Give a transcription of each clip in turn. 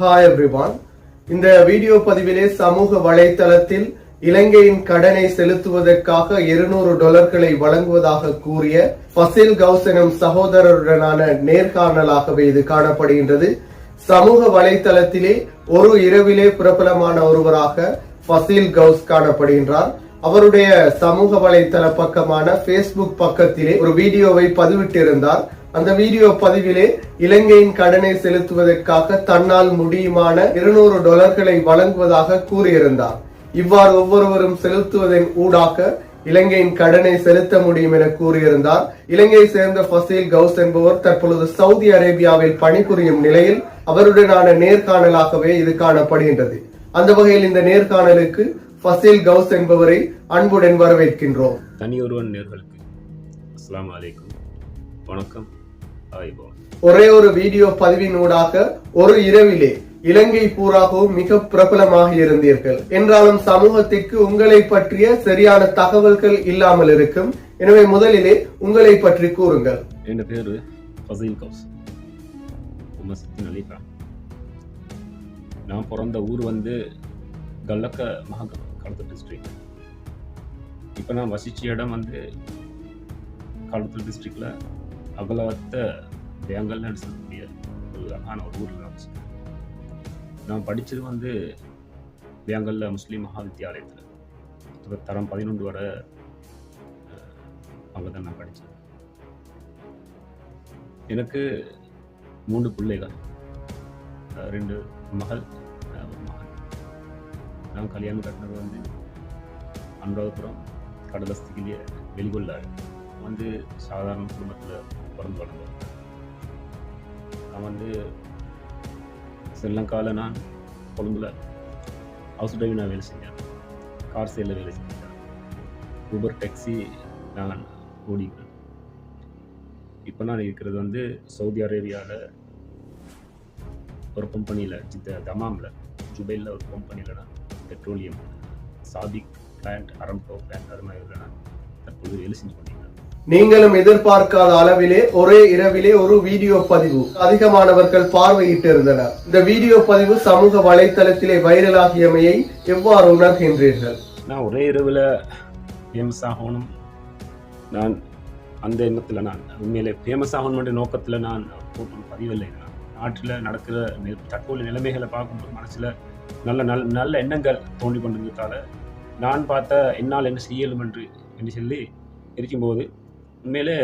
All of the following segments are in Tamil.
ஹாய் எவ்ரிவான் இந்த வீடியோ பதிவிலே சமூக வலைதளத்தில் இலங்கையின் கடனை செலுத்துவதற்காக இருநூறு டாலர்களை வழங்குவதாக கூறிய பசில் கவுஸ் எனும் சகோதரருடனான நேர்காணலாகவே இது காணப்படுகின்றது. சமூக வலைதளத்திலே ஒரு இரவிலே பிரபலமான ஒருவராக பசில் கவுஸ் காணப்படுகின்றார். அவருடைய சமூக வலைதள பக்கமான பேஸ்புக் பக்கத்திலே ஒரு வீடியோவை பதிவிட்டிருந்தார். அந்த வீடியோ பதிவிலே இலங்கையின் கடனை செலுத்துவதற்காக தன்னால் முடியுமான இருநூறு டாலர்களை வழங்குவதாக கூறியிருந்தார். இவ்வாறு ஒவ்வொருவரும் செலுத்துவதன் ஊடாக இலங்கையின் கடனை செலுத்த முடியும் என கூறியிருந்தார். இலங்கையை சேர்ந்த ஃபசீல் கவுஸ் என்பவர் தற்பொழுது சவுதி அரேபியாவில் பணிபுரியும் நிலையில் அவருடனான நேர்காணலாகவே இது காணப்படுகின்றது. அந்த வகையில் இந்த நேர்காணலுக்கு ஃபசீல் கவுஸ் என்பவரை அன்புடன் வரவேற்கின்றோம். தனியொருவன் நேர்களுக்கு அஸ்லாம் அலைக்கும். வணக்கம். ஒரே ஒரு வீடியோ பதிவினூடாக ஒரு இரவிலே இலங்கை பூராகவும் மிக பிரபலமாக இருந்தீர்கள். என்றாலும் சமூகத்திற்கு உங்களை பற்றிய சரியான தகவல்கள் இல்லாமல் இருக்கும். எனவே முதலிலே உங்களை பற்றி கூறுங்கள். என் பேர் ஃபசீல் கவுஸ் நான் பிறந்த ஊர் வந்து கல்லக்க மஹகம் களத்தூர் டிஸ்ட்ரிக்ட் இப்போ நான் வசிச்ச இடம் வந்து களத்தூர் டிஸ்ட்ரிக்டில் அகலவத்த வேங்கல்னு சொல்லக்கூடிய ஒரு அழகான ஒரு ஊரில் நான் நான் படித்தது வந்து வேங்கல்ல முஸ்லீம் மகா வித்தியாலயத்தில் தரம் பதினொன்று வரை அங்கே தான் நான் படித்தேன் எனக்கு மூன்று பிள்ளைகள். ரெண்டு மகள் ஒரு மகன். நான் கல்யாணம் கட்டினது வந்து அனுராதபுரம் கடலஸ்திலேயே வெளிகொள்ளாரு வந்து சாதாரண குடும்பத்தில் பிறந்து வளர்ந்தேன் நான் வந்து ஸ்ரீலங்காவில் நான் கொழும்புல ஹவுஸ் டிரைவ் நான் வேலை செஞ்சேன். கார் சேலில் வேலை செஞ்சேன். ஊபர் டாக்ஸி நான் ஓடிக்கிறேன் இப்போ நான் இருக்கிறது வந்து சவுதி அரேபியாவில் ஒரு கம்பெனியில் ஜித்த தமாமில் ஜுபைலில் ஒரு கம்பெனியில் நான் பெட்ரோலியம் சாதிக் பிளான்ட் அரம்கோ பிளான்ட் அது மாதிரி நான் தற்போது வேலை செஞ்சு நீங்களும் எதிர்பார்க்காத அளவிலே ஒரே இரவிலே ஒரு வீடியோ பதிவு. அதிகமானவர்கள் பார்வையிட்டு இருந்தனர் இந்த வீடியோ பதிவு சமூக வலைத்தளத்திலே வைரலாகியமையை எவ்வாறு உணர்கின்றீர்கள்? நான் ஒரே இரவில் ஃபேமஸ் ஆகணும். நான் அந்த எண்ணத்தில் நான் உண்மையிலே ஃபேமஸ் ஆகணுன்ற நோக்கத்தில் நான் போட்டு பதிவில்லை. நான் நாட்டில் நடக்கிற நெ- தற்போதைய நிலைமைகளை பார்க்கும்போது மனசில் நல்ல நல்ல நல்ல எண்ணங்கள் தோண்டி கொண்டிருந்ததால நான் பார்த்த என்னால் என்ன செய்யலும் என்று என்று சொல்லி இருக்கும்போது உண்மையிலே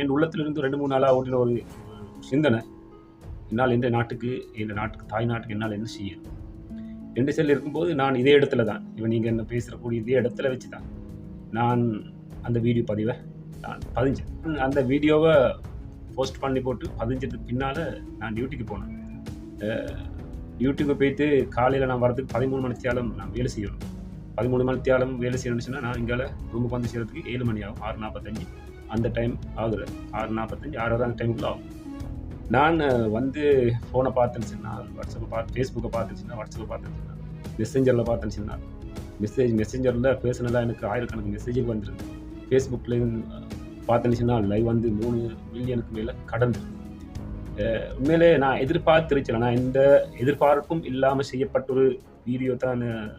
என் உள்ளத்திலிருந்து ரெண்டு மூணு நாளாக ஓட்டின ஒரு சிந்தனை. என்னால் இந்த நாட்டுக்கு இந்த நாட்டுக்கு தாய் நாட்டுக்கு என்னால் என்ன செய்யணும் ரெண்டு செல் இருக்கும்போது நான் இதே இடத்துல தான். இவன் நீங்கள் என்ன பேசுகிறக்கூடிய இதே இடத்துல வச்சு தான். நான் அந்த வீடியோ பதிவை நான் பதிஞ்சேன். அந்த வீடியோவை போஸ்ட் பண்ணி போட்டு பதிஞ்சதுக்கு பின்னால் நான் டியூட்டிக்கு போனேன். டியூட்டிக்கு போயிட்டு காலையில் நான் வரதுக்கு பதிமூணு மணி தியாலம் நான் வேலை செய்யணும். பதிமூணு மணி தியாலம் வேலை செய்யணும்னு சொன்னால் நான் இங்கே ரூமுக்கு வந்து செய்கிறதுக்கு ஏழு மணி ஆகும் ஆறு நாற்பத்தஞ்சு. அந்த டைம் ஆகுது ஆறு நாற்பத்தஞ்சு ஆறு அந்த டைமுக்குள்ள ஆகும். நான் வந்து ஃபோனை பார்த்தேன்னு சொன்னால் வாட்ஸ்அப்பை பார்த்து ஃபேஸ்புக்கை பார்த்தேன்னு சொன்னால் வாட்ஸ்அப்பை பார்த்தேன்னு சொன்னால் மெசேஞ்சரில் பார்த்தேன்னு சொன்னால் மெசேஜ் மெசேஞ்சரில் பேசுனதாக எனக்கு ஆயிரக்கணக்கு மெசேஜுக்கு வந்துருக்கு. ஃபேஸ்புக்கில் பார்த்தேன்னு சொன்னால் லைவ் வந்து மூணு மில்லியனுக்கு மேலே கடந்து. உண்மையிலே நான் எதிர்பார்த்திருக்கிறேன் நான் எந்த எதிர்பார்ப்பும் இல்லாமல் செய்யப்பட்ட ஒரு வீடியோ தான் அஹ்,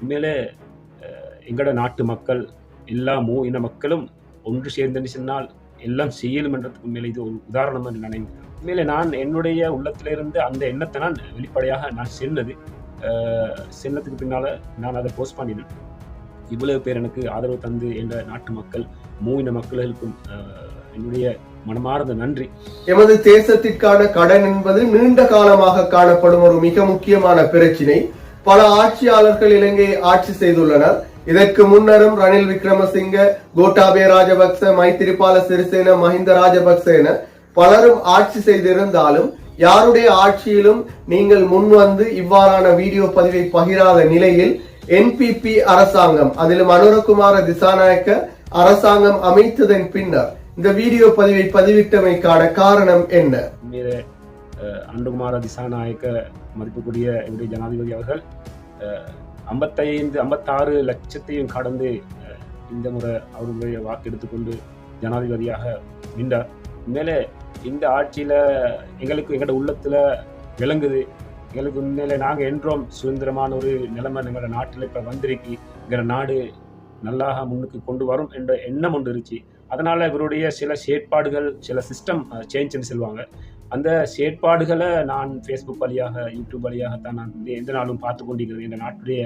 உண்மையிலே எங்களோட நாட்டு மக்கள் எல்லா மூ இன மக்களும் ஒன்று சேர்ந்தேன்னு சொன்னால் எல்லாம் செய்யலும் என்றதுக்கு மேலே இது ஒரு உதாரணம் என்று நினைக்கிறேன் மேலே நான் என்னுடைய உள்ளத்திலிருந்து அந்த எண்ணத்தை நான் வெளிப்படையாக நான் சென்னது சென்னத்துக்கு பின்னால் நான் அதை போஸ்ட் பண்ணினேன். இவ்வளவு பேர் எனக்கு ஆதரவு தந்து என்ற நாட்டு மக்கள் மூவின மக்களுக்கும் என்னுடைய மனமார்ந்த நன்றி. எமது தேசத்திற்கான கடன் என்பது நீண்ட காலமாக காணப்படும் ஒரு மிக முக்கியமான பிரச்சினை. பல ஆட்சியாளர்கள் இலங்கையை ஆட்சி செய்துள்ளனர். இதற்கு முன்னரும் ரணில் விக்ரமசிங்க கோட்டாபே ராஜபக்ச மைத்திரிபால சிறிசேன மஹிந்த ராஜபக்ச என பலரும் ஆட்சி செய்திருந்தாலும் யாருடைய ஆட்சியிலும் நீங்கள் முன்வந்து இவ்வாறான வீடியோ பதிவை பகிராத நிலையில் என்பிபி அரசாங்கம் அதிலும் அனுரகுமார திசாநாயக்க அரசாங்கம் அமைத்ததன் பின்னர் இந்த வீடியோ பதிவை பதிவிட்டமைக்கான காரணம் என்ன? அன்புகுமார திசாநாயக்க மதிப்புக்குரிய என்னுடைய ஜனாதிபதி அவர்கள் ஐம்பத்தைந்து ஐம்பத்தாறு லட்சத்தையும் கடந்து இந்த முறை அவருடைய வாக்கு எடுத்துக்கொண்டு ஜனாதிபதியாக நின்றார். உண்மையிலே இந்த ஆட்சியில் எங்களுக்கு எங்களோட உள்ளத்தில் விளங்குது. எங்களுக்கு உண்மையிலே நாங்கள் என்றோம். சுதந்திரமான ஒரு நிலைமை எங்களோட நாட்டில் இப்போ வந்திருக்கு எங்களோட நாடு நல்லாக முன்னுக்கு கொண்டு வரும் என்ற எண்ணம் ஒன்று இருந்துச்சு. அதனால் இவருடைய சில செயற்பாடுகள் சில சிஸ்டம் சேஞ்சுன்னு சொல்லுவாங்க. அந்த செயற்பாடுகளை நான் ஃபேஸ்புக் வழியாக யூடியூப் வழியாக தான் நான் எந்த நாளும் பார்த்து கொண்டிருக்கிறேன். இந்த நாட்டுடைய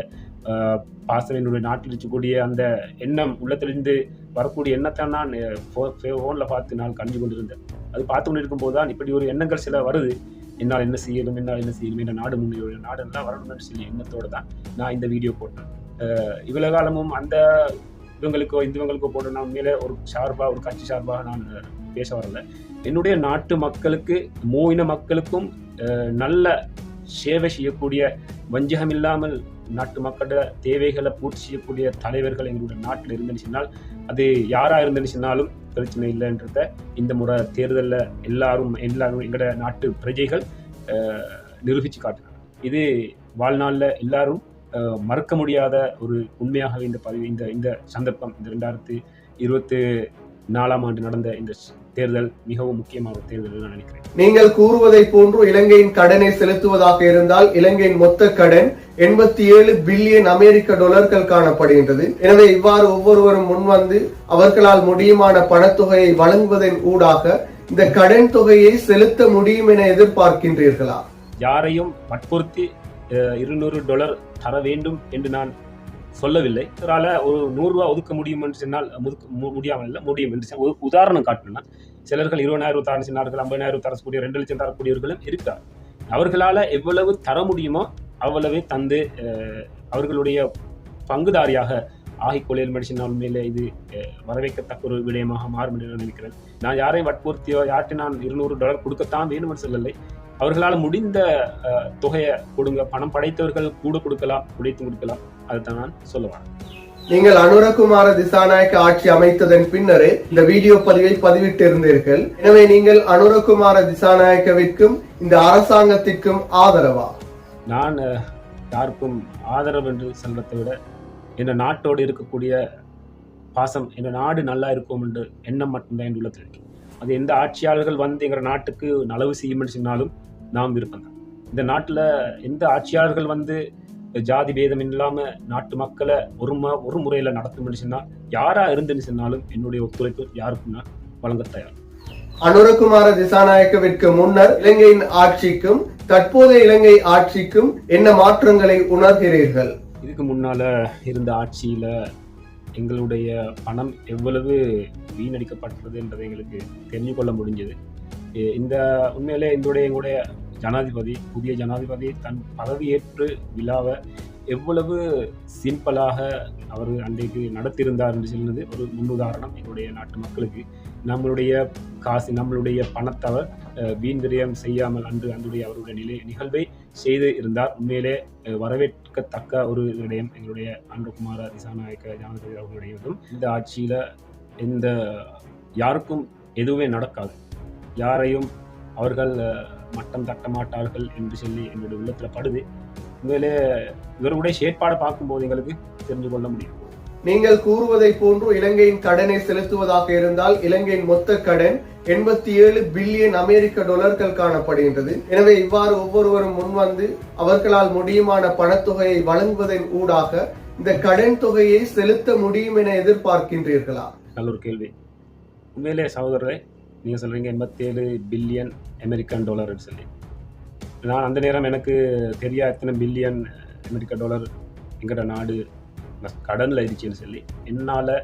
பாசம் என்னுடைய நாட்டில் இருக்கக்கூடிய அந்த எண்ணம் உள்ளத்திலிருந்து வரக்கூடிய எண்ணத்தை நான் ஃபோனில் பார்த்து நான் கண்டு கொண்டிருந்தேன். அது பார்த்து கொண்டிருக்கும் போது தான் இப்படி ஒரு எண்ணங்கள் சில வருது. என்னால் என்ன செய்யணும் என்னால் என்ன செய்யணும் என்ற நாடு முன்னேற நாடு எல்லாம் வரணும்னு சொல்லி எண்ணத்தோடு தான் நான் இந்த வீடியோ போட்டேன். இவ்வளோ இவ்வளவு காலமும் அந்த இவங்களுக்கோ இந்துவங்களுக்கோ போட்டு நான் உண்மையிலே ஒரு சார்பாக ஒரு கட்சி சார்பாக நான் பேச வரல. என்னுடைய நாட்டு மக்களுக்கு மூவின மக்களுக்கும் நல்ல சேவை செய்யக்கூடிய வஞ்சகம் இல்லாமல் நாட்டு மக்களோட தேவைகளை பூர்த்தி செய்யக்கூடிய தலைவர்கள் எங்களுடைய நாட்டில் இருந்துச்சுனால் அது யாராக இருந்துச்சுனாலும் பிரச்சனை இல்லைன்றத இந்த முறை தேர்தலில் எல்லாரும் எல்லாரும் எங்களோட நாட்டு பிரஜைகள் நிரூபித்து காட்டினாங்க. இது வாழ்நாளில் எல்லாரும் மறக்க முடியாத ஒரு உண்மையாகவே இந்த பதிவு இந்த இந்த சந்தர்ப்பம். இந்த ரெண்டாயிரத்து இருபத்து நாலாம் ஆண்டு நடந்த இந்த தேர்தல் மிகவும் முக்கியமான தேர்தல் நான் நினைக்கிறேன். நீங்கள் கூறுவதை போன்று இலங்கையின் கடனை செலுத்துவதாக இருந்தால் இலங்கையின் மொத்த கடன் எண்பத்தி ஏழு பில்லியன் அமெரிக்க டாலர்கள் காணப்படுகின்றது. எனவே இவ்வாறு ஒவ்வொருவரும் முன்வந்து அவர்களால் முடியுமான பணத்தொகையை வழங்குவதன் ஊடாக இந்த கடன் தொகையை செலுத்த முடியும் என எதிர்பார்க்கின்றீர்களா? யாரையும் வற்புறுத்தி இருநூறு டாலர் தர வேண்டும் என்று நான் சொல்லவில்லை. இவரால் ஒரு நூறுரூவா ஒதுக்க முடியும் என்று சொன்னால் முதுக்க மு- முடியாமல் இல்லை முடியும் என்று ஒரு உதாரணம் காட்டணும்னா சிலர்கள் இருபதாயிரம் தர சொன்னார்கள் ஐம்பதாயிரம் தரக்கூடிய ரெண்டு லட்சம் தரக்கூடியவர்களும் இருக்கிறார். அவர்களால் எவ்வளவு தர முடியுமோ அவ்வளவே தந்து அவர்களுடைய பங்குதாரியாக ஆகிக்கொள்ளியல் மெடிசின் உண்மையிலே இது வரவேற்கத்தக்க ஒரு விடயமாக மாறும் என்று நான் நினைக்கிறேன். நான் யாரையும் வற்புறுத்தியோ யார்கிட்ட நான் இருநூறு டாலர் கொடுக்கத்தான் வேணும் என்று சொல்லலை. அவர்களால் முடிந்த தொகையை கொடுங்க. பணம் படைத்தவர்கள் கூட கொடுக்கலாம் உடைத்து கொடுக்கலாம். அதுதான் நான் சொல்ல வரேன். நீங்கள் அனுரகுமார திசாநாயக்க ஆட்சி அமைத்ததன் பின்னரே இந்த வீடியோ பதிவை பதிவிட்டிருந்தீர்கள். எனவே நீங்கள் அனுரகுமார திசாநாயக்கவிற்கும் இந்த அரசாங்கத்திற்கும் ஆதரவா? நான் யாருக்கும் ஆதரவு என்று சொல்றதை விட என் நாட்டோடு இருக்கக்கூடிய பாசம் என் நாடு நல்லா இருக்கும் என்று எண்ணம் மட்டும்தான் என் உள்ளத்தில் அது எந்த ஆட்சியாளர்கள் வந்து எங்கள் நாட்டுக்கு நலவு செய்யும்னு சொன்னாலும் நாம் தான் இந்த நாட்டில் எந்த ஆட்சியாளர்கள் வந்து ஜாதி பேதம் இல்லாமல் நாட்டு மக்களை ஒரு ம ஒரு முறையில் நடத்தும்னு சொன்னால் யாராக இருந்துன்னு சொன்னாலும் என்னுடைய ஒத்துழைப்பு யாருக்கும் நான் வழங்க தயார். அனுரகுமார திசாநாயக்கவிற்கு முன்னர் இலங்கையின் ஆட்சிக்கும் தற்போதைய இலங்கை ஆட்சிக்கும் என்ன மாற்றங்களை உணர்கிறீர்கள்? இதுக்கு முன்னால இருந்த ஆட்சியில எங்களுடைய பணம் எவ்வளவு வீணடிக்கப்பட்டது என்பதை எங்களுக்கு தெரிஞ்சு கொள்ள முடிஞ்சது. இந்த உண்மையிலே எங்களுடைய எங்களுடைய ஜனாதிபதி புதிய ஜனாதிபதி தன் பதவியேற்று விழாவை எவ்வளவு சிம்பிளாக அவர் அன்றைக்கு நடத்தியிருந்தார் என்று சொல்லுவது ஒரு முன்னுதாரணம் எங்களுடைய நாட்டு மக்களுக்கு. நம்மளுடைய காசு நம்மளுடைய பணத்தை வீண் விரயம் செய்யாமல் அன்று அன்றைய அவருடைய நிலை நிகழ்வை செய்து இருந்தார். உண்மையிலே வரவேற்கத்தக்க ஒரு விடயம் எங்களுடைய அன்புகுமார திசாநாயக்க ஜனாதிபதி அவர்களுடையதும் இந்த ஆட்சியில் எந்த யாருக்கும் எதுவுமே நடக்காது. யாரையும் அவர்கள் மட்டம் தட்ட மாட்டார்கள் என்று சொல்லி என்னுடைய உள்ளத்தில் படுது. உண்மையிலே இவருடைய செயற்பாடை பார்க்கும்போது எங்களுக்கு தெரிந்து கொள்ள முடியும். நீங்கள் கூறுவதை போன்று இலங்கையின் கடனை செலுத்துவதாக இருந்தால் இலங்கையின் மொத்த கடன் எண்பத்தி ஏழு பில்லியன் அமெரிக்க டாலர்கள் காணப்படுகின்றது. எனவே இவ்வாறு ஒவ்வொருவரும் முன்வந்து அவர்களால் முடியுமான பணத்தொகையை வழங்குவதன் ஊடாக இந்த கடன் தொகையை செலுத்த முடியும் என எதிர்பார்க்கின்றீர்களா? நல்ல ஒரு கேள்வி. உண்மையிலே சகோதரரே நீங்கள் சொல்கிறீங்க எண்பத்தேழு பில்லியன் அமெரிக்கன் டாலர்னு சொல்லி. நான் அந்த நேரம் எனக்கு தெரியா எத்தனை பில்லியன் அமெரிக்க டாலர் எங்கட நாடு கடனில் இருந்துச்சுன்னு சொல்லி என்னால்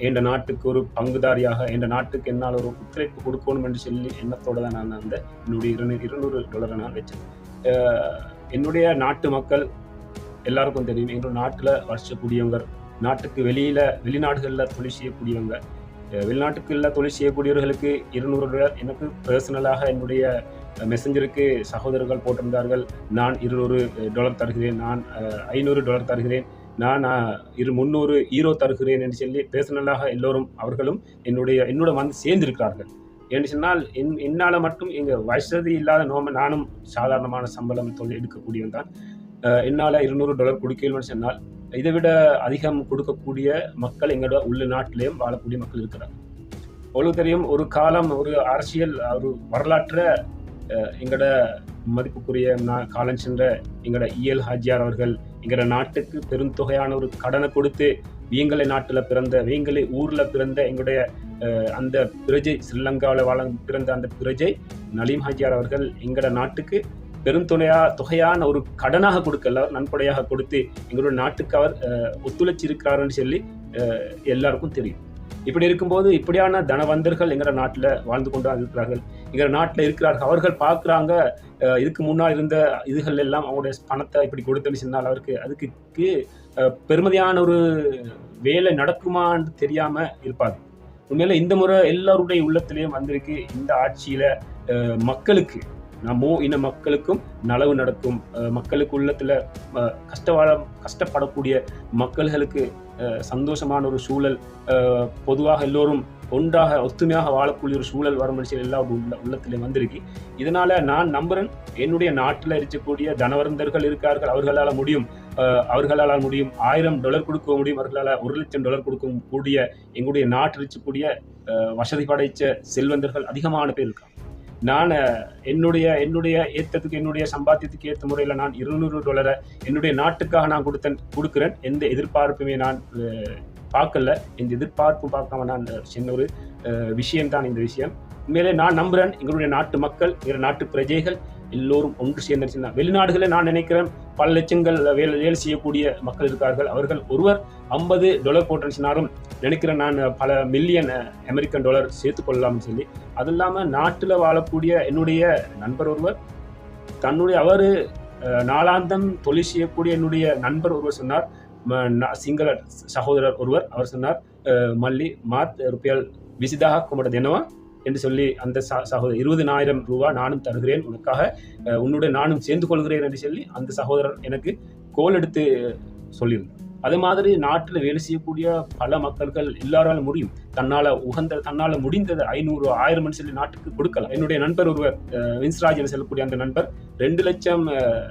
என் நாட்டுக்கு ஒரு பங்குதாரியாக என் நாட்டுக்கு என்னால் ஒரு ஒத்துழைப்பு கொடுக்கணும் என்று சொல்லி எண்ணத்தோடு தான் நான் அந்த என்னுடைய இருநூறு இருநூறு டாலரை நான் வச்சேன். என்னுடைய நாட்டு மக்கள் எல்லாருக்கும் தெரியும் எங்கள் நாட்டில் வசிக்கக்கூடியவங்க நாட்டுக்கு வெளியில் வெளிநாடுகளில் தொழில் செய்யக்கூடியவங்க வெளிநாட்டுக்குள்ள தொழில் செய்யக்கூடியவர்களுக்கு இருநூறு டாலர் எனக்கு பர்சனலாக என்னுடைய மெசஞ்சருக்கு சகோதரர்கள் போட்டிருந்தார்கள் நான் இருநூறு டாலர் தருகிறேன் நான் ஐநூறு டாலர் தருகிறேன் நான் இரு முந்நூறு ஈரோ தருகிறேன் என்று சொல்லி பர்சனலாக எல்லோரும் அவர்களும் என்னுடைய என்னோட வந்து சேர்ந்திருக்கிறார்கள். என்று சொன்னால் என் என்னால் மட்டும் எங்கள் வசதி இல்லாத நோம நானும் சாதாரணமான சம்பளம் தொழில் எடுக்கக்கூடியவன் தான். என்னால் இருநூறு டாலர் கொடுக்கணும்னு சொன்னால் இதை விட அதிகம் கொடுக்கக்கூடிய மக்கள் எங்களோட உள்ள நாட்டிலேயும் வாழக்கூடிய மக்கள் இருக்கிறாங்க உங்களுக்கு தெரியும் ஒரு காலம் ஒரு அரசியல் ஒரு வரலாற்றை எங்களோட மதிப்புக்குரிய நா- காலம் சென்ற எங்களோட இயல் ஹாஜியார் அவர்கள் எங்களோட நாட்டுக்கு பெருந்தொகையான ஒரு கடனை கொடுத்து வீங்களை நாட்டில் பிறந்த வீங்களை ஊரில் பிறந்த எங்களுடைய அந்த பிரஜை ஸ்ரீலங்காவில் வாழ பிறந்த அந்த பிரஜை நலீம் ஹாஜியார் அவர்கள் எங்களோட நாட்டுக்கு பெருந்தொகையா தொகையான ஒரு கடனாக கொடுக்கல நன்கொடையாக கொடுத்து எங்களுடைய நாட்டுக்கு அவர் ஒத்துழைச்சிருக்கிறாருன்னு சொல்லி எல்லாருக்கும் தெரியும். இப்படி இருக்கும்போது இப்படியான தனவந்தர்கள் எங்களோட நாட்டில் வாழ்ந்து கொண்டு இருக்கிறார்கள் எங்களோட நாட்டில் இருக்கிறார்கள் அவர்கள் பார்க்குறாங்க இதுக்கு முன்னால் இருந்த இதுகள் எல்லாம் அவங்களுடைய பணத்தை இப்படி கொடுத்தேன்னு சொன்னால் அவருக்கு அதுக்கு பெருமதியான ஒரு வேலை நடக்குமான்னு தெரியாமல் இருப்பாங்க உண்மையில இந்த முறை எல்லாருடைய உள்ளத்திலையும் வந்திருக்கு இந்த ஆட்சியில் மக்களுக்கு. நம்மோ இன மக்களுக்கும் நலவு நடக்கும். மக்களுக்கு உள்ளத்தில் கஷ்டவாழ கஷ்டப்படக்கூடிய மக்கள்களுக்கு சந்தோஷமான ஒரு சூழல் பொதுவாக எல்லோரும் ஒன்றாக ஒத்துமையாக வாழக்கூடிய ஒரு சூழல் வரும் மனுஷன் எல்லா உள்ள உள்ளத்திலையும் வந்திருக்கு. இதனால நான் நம்புறேன் என்னுடைய நாட்டில் இருக்கக்கூடிய தனவந்தர்கள் இருக்கார்கள் அவர்களால் முடியும் அவர்களால் முடியும் ஆயிரம் டாலர் கொடுக்க முடியும் அவர்களால் ஒரு லட்சம் டாலர் கொடுக்க கூடிய எங்களுடைய நாட்டில் இருக்கக்கூடிய வசதி படைத்த செல்வந்தர்கள் அதிகமான பேர் இருக்காங்க. நான் என்னுடைய என்னுடைய ஏற்றத்துக்கு என்னுடைய சம்பாத்தியத்துக்கு ஏற்ற முறையில் நான் இருநூறு டாலரை என்னுடைய நாட்டுக்காக நான் கொடுத்தேன் கொடுக்குறேன் எந்த எதிர்பார்ப்புமே நான் பார்க்கல. இந்த எதிர்பார்ப்பு பார்க்காம நான் சின்ன ஒரு விஷயம் தான் இந்த விஷயம். உண்மையிலே நான் நம்புகிறேன் எங்களுடைய நாட்டு மக்கள் எங்களுடைய நாட்டு பிரஜைகள் எல்லோரும் ஒன்று சேர்ந்து வெளிநாடுகளில் நான் நினைக்கிறேன் பல லட்சங்கள் வேலை வேலை செய்யக்கூடிய மக்கள் இருக்கார்கள். அவர்கள் ஒருவர் ஐம்பது டாலர் போட்டுருச்சுனாலும் நினைக்கிறேன் நான் பல மில்லியன் அமெரிக்கன் டாலர் சேர்த்து கொள்ளலாம்னு சொல்லி. அது இல்லாமல் நாட்டில் வாழக்கூடிய என்னுடைய நண்பர் ஒருவர் தன்னுடைய அவர் நாளாந்தம் தொழில் செய்யக்கூடிய என்னுடைய நண்பர் ஒருவர் சொன்னார். சிங்கள சகோதரர் ஒருவர் அவர் சொன்னார் மல்லி மாத் ருப்பியால் விசிதாக கும்பிட தினவா என்று சொல்லி அந்த ச- சகோதரர் இருபதினாயிரம் ரூபாய் நானும் தருகிறேன் உனக்காக. உன்னுடைய நானும் சேர்ந்து கொள்கிறேன் என்று சொல்லி அந்த சகோதரர் எனக்கு கோல் எடுத்து சொல்லியிருந்தார். அது மாதிரி நாட்டில் வேலை செய்யக்கூடிய பல மக்கள்கள் எல்லாராலும் முடியும். தன்னால உகந்த தன்னால முடிந்தது ஐநூறு ஆயிரம் சொல்லி நாட்டுக்கு கொடுக்கலாம். என்னுடைய நண்பர் ஒருவர் அஹ், வின்ஸ்ராஜ் என்று சொல்லக்கூடிய அந்த நண்பர் ரெண்டு லட்சம்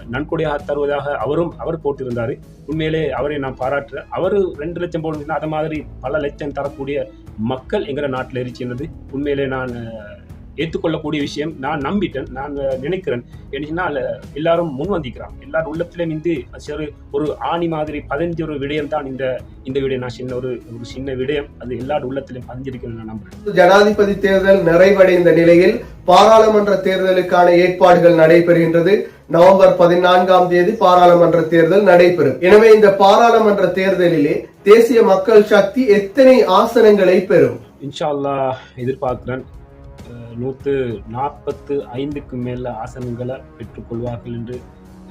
நன்கொடையாக தருவதாக அவரும் அவர் போட்டிருந்தார். உண்மையிலே அவரை நான் பாராட்டுறேன். அவர் ரெண்டு லட்சம் போடுறதுனா அது மாதிரி பல லட்சம் தரக்கூடிய மக்கள் எங்கிற நாட்டில் இருக்கின்றது உண்மையிலே நான் ஏற்றுக்கொள்ளக்கூடிய விஷயம் நான் நம்பிட்டேன் நான் நினைக்கிறேன். ஏன்னா எல்லாரும் முன் வந்திக்கிறாங்க எல்லாரும் உள்ளத்திலும் இருந்து சரி ஒரு ஆணி மாதிரி பதிஞ்ச ஒரு விடயம் தான் இந்த இந்த விடயம். நான் சின்ன ஒரு ஒரு சின்ன விடயம். அது எல்லாரும் உள்ளத்திலும் பதிஞ்சிருக்குன்னு நான் நம்புறேன். ஜனாதிபதி தேர்தல் நிறைவடைந்த நிலையில் பாராளுமன்ற தேர்தலுக்கான ஏற்பாடுகள் நடைபெறுகின்றது. நவம்பர் பதினான்காம் தேதி பாராளுமன்ற தேர்தல் நடைபெறும். எனவே இந்த பாராளுமன்ற தேர்தலிலே தேசிய மக்கள் சக்தி எத்தனை ஆசனங்களை பெறும்? இன்ஷா அல்லாஹ் எதிர்பார்க்கிறேன் நூற்று நாற்பத்து ஐந்துக்கு மேல ஆசனங்களை பெற்றுக்கொள்வார்கள் என்று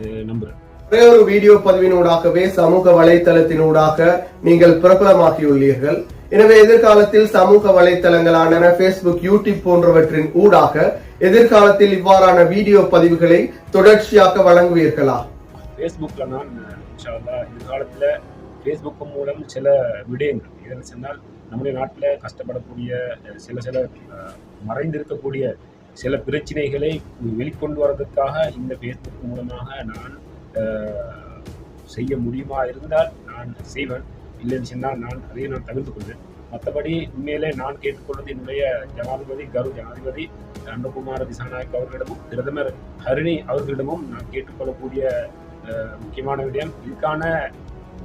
அஹ், நம்புறேன். ஒரே ஒரு வீடியோ பதிவினூடாகவே சமூக வலைத்தளத்தினூடாக நீங்கள் பிரபலமாகியுள்ளீர்கள். எனவே எதிர்காலத்தில் சமூக வலைத்தளங்களான Facebook யூடியூப் போன்றவற்றின் ஊடாக எதிர்காலத்தில் இவ்வாறான வீடியோ பதிவுகளை தொடர்ச்சியாக வழங்குவீர்களா? ஃபேஸ்புக்கில் நான் எதிர்காலத்தில் ஃபேஸ்புக் மூலம் சில விடயங்கள். இதில் சொன்னால் நம்முடைய நாட்டில் கஷ்டப்படக்கூடிய சில சில மறைந்திருக்கக்கூடிய சில பிரச்சனைகளை வெளிக்கொண்டு வர்றதுக்காக இந்த ஃபேஸ்புக் மூலமாக நான் செய்ய முடியுமா இருந்தால் நான் செய்வேன். இல்லைன்னு சொன்னால் நான் அதையும் நான் தவிர்த்து கொள்வேன். மற்றபடி உண்மையிலே நான் கேட்டுக்கொள்வது என்னுடைய ஜனாதிபதி கரு ஜனாதிபதி அன்பகுமார திசாநாயக் அவர்களிடமும் பிரதமர் ஹரிணி அவர்களிடமும் நான் கேட்டுக்கொள்ளக்கூடிய முக்கியமான விடயம் இதுக்கான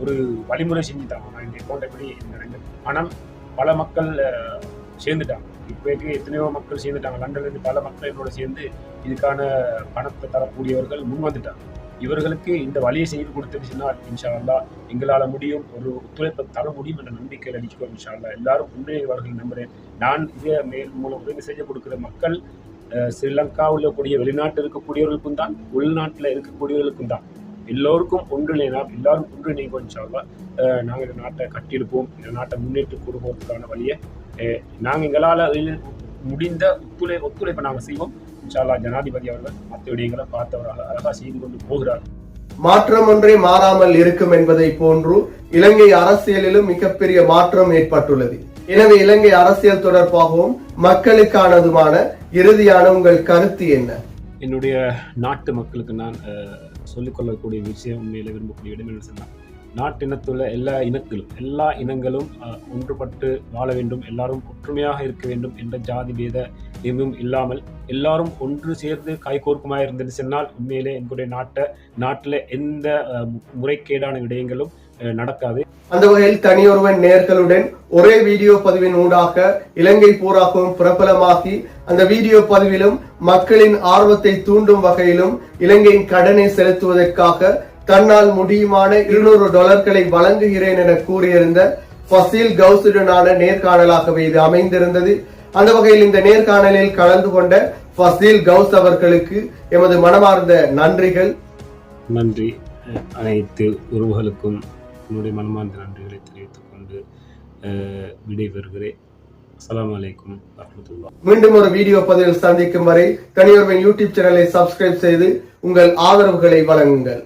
ஒரு வழிமுறை செஞ்சுட்டாங்க நான் இந்த அக்கௌண்ட் எப்படி இந்த ரெண்டு பணம் பல மக்கள் சேர்ந்துட்டாங்க. இப்போக்கு எத்தனையோ மக்கள் சேர்ந்துட்டாங்க. லண்டன்லேருந்து பல மக்கள் என்னோட சேர்ந்து இதுக்கான பணத்தை தரக்கூடியவர்கள் முன் வந்துட்டாங்க. இவர்களுக்கு இந்த வழியை செய்து கொடுத்துருச்சுன்னா இன்ஷா அல்லா எங்களால் முடியும் ஒரு ஒத்துழைப்பை தர முடியும் என்ற நம்பிக்கையில் அடிச்சுக்கோ இன்ஷா அல்லா எல்லாரும் முன்னேறுவார்கள் நம்புறேன். நான் இதே மேல் மூலம் உதவி செய்ய கொடுக்கிற மக்கள் ஸ்ரீலங்காவில் இருக்கக்கூடிய வெளிநாட்டில் இருக்கக்கூடியவர்களுக்கும் தான் உள்நாட்டில் இருக்கக்கூடியவர்களுக்கும் தான். எல்லோருக்கும் ஒன்றிணைலாம் எல்லாரும் ஒன்றிணைவோம் இன்ஷால்லா நாங்கள் இந்த நாட்டை கட்டியிருப்போம் இந்த நாட்டை முன்னேற்றி கொடுப்பதற்கான வழியை நாங்கள் எங்களால் முடிந்த ஒத்துழை ஒத்துழைப்பை நாங்கள் செய்வோம். இன்ஷால்லா ஜனாதிபதி அவர்கள் மற்ற விடயங்களை பார்த்தவராக அழகாக செய்து கொண்டு போகிறார். மாற்றம் ஒன்றே மாறாமல் இருக்கும் என்பதை போன்று இலங்கை அரசியலிலும் மிகப்பெரிய மாற்றம் ஏற்பட்டுள்ளது. எனவே இலங்கை அரசியல் தொடர்பாகவும் மக்களுக்கானதுமான இறுதியான உங்கள் கருத்து என்ன? என்னுடைய நாட்டு மக்களுக்கு நான் அஹ், சொல்லிக்கொள்ளக்கூடிய விஷயம் உண்மையில விரும்பக்கூடிய இடம் என்ன சொன்னால் நாட்டினத்துள்ள எல்லா இனங்களும் எல்லா இனங்களும் ஒன்றுபட்டு வாழ வேண்டும் எல்லாரும் ஒற்றுமையாக இருக்க வேண்டும் என்ற ஜாதி பேத எதுவும் இல்லாமல் எல்லாரும் ஒன்று சேர்ந்து கைகோர்க்குமாக இருந்தது சொன்னால் உண்மையிலே எங்களுடைய நாட்டை நாட்டில் எந்த முறைகேடான விடயங்களும் நடக்காது. அந்த வகையில் தனியொருவன் நேர்களுடன் ஒரே வீடியோ பதிவின் ஊடாக இலங்கை பூராகவும் பிரபலமாகி அந்த வீடியோ பதிவிலும் மக்களின் ஆர்வத்தை தூண்டும் வகையிலும் இலங்கையின் கடனை செலுத்துவதற்காக தன்னால் முடியுமான இருநூறு டாலர்களை வழங்குகிறேன் என கூறியிருந்த ஃபசீல் கவுசுடனான நேர்காணலாகவே இது அமைந்திருந்தது. அந்த வகையில் இந்த நேர்காணலில் கலந்து கொண்ட ஃபசீல் கவுஸ் அவர்களுக்கு எமது மனமார்ந்த நன்றிகள். நன்றி. அனைத்து உறவுகளுக்கும் என்னுடைய மனமார்ந்த நன்றிகளை தெரிவித்துக் கொண்டு விடைபெறுகிறேன் அஸ்ஸலாமு அலைக்கும் வரமத்துல்லா மீண்டும் ஒரு வீடியோ பதிவில் சந்திக்கும் வரை தனியொருவன் யூடியூப் சேனலை சப்ஸ்கிரைப் செய்து உங்கள் ஆதரவுகளை வழங்குங்கள்.